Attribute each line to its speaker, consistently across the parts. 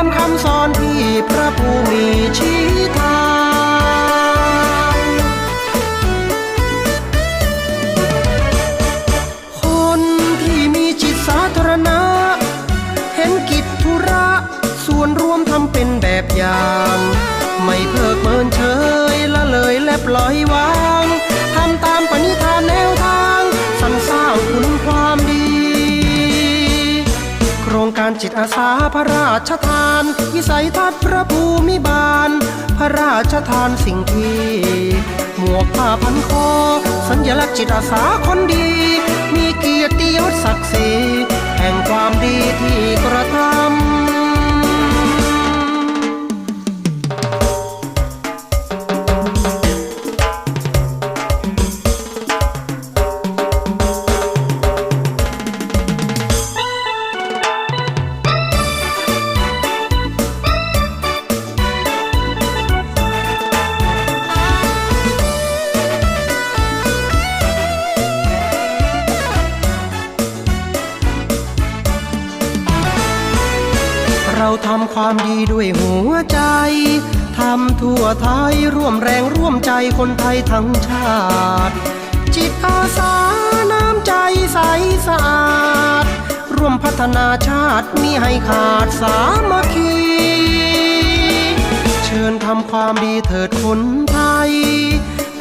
Speaker 1: ามคำสอนที่พระผู้มีชี้ทางคนที่มีจิตสาธารณะ เห็นกิจธุระส่วนรวมทำเป็นแบบอย่าง ไม่เพิกเมินเฉยละเลยและปล่อยวาง จิตอาสาพระราชทาน วิสัยทัศน์พระภูมิบาล พระราชทานสิ่งที่ หมวกผ้าพันคอ สัญลักษณ์จิตอาสาคนดี ทำความดีด้วยหัวใจ ทำทั่วไทยร่วมแรงร่วมใจคนไทยทั้งชาติ จิตอาสาน้ำใจใสสะอาด ร่วมพัฒนาชาติมีให้ขาดสามัคคี เชิญทำความดีเถิดคนไทย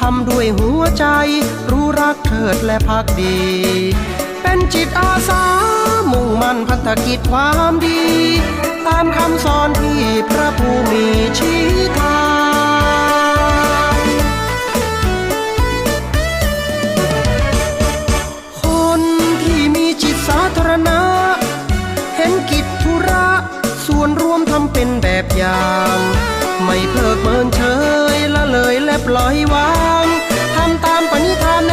Speaker 1: ทำด้วยหัวใจ รู้รักเถิดและพักดี เป็นจิตอาสา มุ่งมั่นพัฒกิจความดี ตามคำสอนที่พระผู้มีชี้ทางคนที่มีจิตสาธารณะ เห็นกิจธุระ ส่วนรวมทำเป็นแบบอย่าง ไม่เพิกเมินเฉยละเลยและปล่อยวาง ทำตามปณิธาน